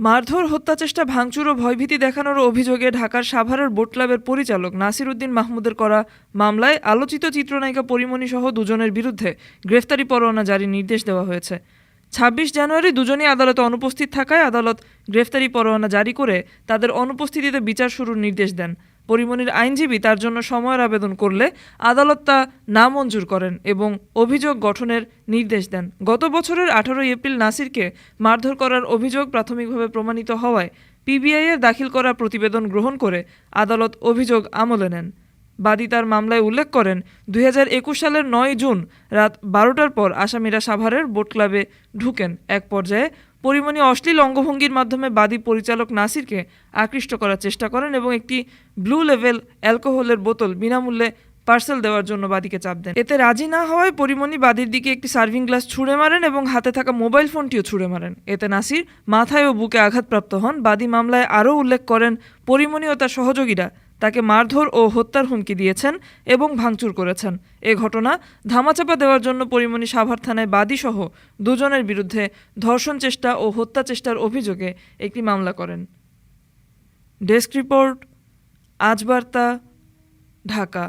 মারধর হত্যাচেষ্টা ভাঙচুর ও ভয়ভীতি দেখানোর অভিযোগে ঢাকার সাভারের বোট ক্লাবের পরিচালক নাসির উদ্দিন মাহমুদের করা মামলায় আলোচিত চিত্রনায়িকা পরিমণি সহ দুজনের বিরুদ্ধে গ্রেফতারি পরোয়ানা জারির নির্দেশ দেওয়া হয়েছে। ছাব্বিশ জানুয়ারি দুজনই আদালতে অনুপস্থিত থাকায় আদালত গ্রেফতারি পরোয়ানা জারি করে তাদের অনুপস্থিতিতে বিচার শুরুর নির্দেশ দেন। পরিমণির আইনজীবী তার জন্য সময়ের আবেদন করলে আদালত তা নামঞ্জুর করেন এবং অভিযোগ গঠনের নির্দেশ দেন। গত বছরের আঠারোই এপ্রিল নাসিরকে মারধর করার অভিযোগ প্রাথমিকভাবে প্রমাণিত হওয়ায় পিবিআই এর দাখিল করা প্রতিবেদন গ্রহণ করে আদালত অভিযোগ আমলে নেন। বাদী তার মামলায় উল্লেখ করেন, দুই হাজার একুশ সালের নয় জুন রাত বারোটার পর আসামিরা সাভারের বোট ক্লাবে ঢুকেন। এক পর্যায়ে পরিমণি অশ্লীল অঙ্গভঙ্গির মাধ্যমে বাদী পরিচালক নাসিরকে আকৃষ্ট করার চেষ্টা করেন এবং একটি ব্লু লেভেল অ্যালকোহলের বোতল বিনামূল্যে পার্সেল দেওয়ার জন্য বাদীকে চাপ দেন। এতে রাজি না হওয়ায় পরিমণি বাদীর দিকে একটি সার্ভিং গ্লাস ছুঁড়ে মারেন এবং হাতে থাকা মোবাইল ফোনটিও ছুঁড়ে মারেন। এতে নাসির মাথায় ও বুকে আঘাতপ্রাপ্ত হন। বাদী মামলায় আরও উল্লেখ করেন, পরিমণি ও তার সহযোগীরা তাকে মারধর ও হত্যার হুমকি দিয়েছেন এবং ভাঙচুর করেছেন। এ ঘটনা ধামাচাপা দেওয়ার জন্য পরিমণি সাভার থানায় বাদীসহ দুজনের বিরুদ্ধে ধর্ষণ চেষ্টা ও হত্যা চেষ্টার অভিযোগে একটি মামলা করেন। Desk report, Ajbarta, Dhaka.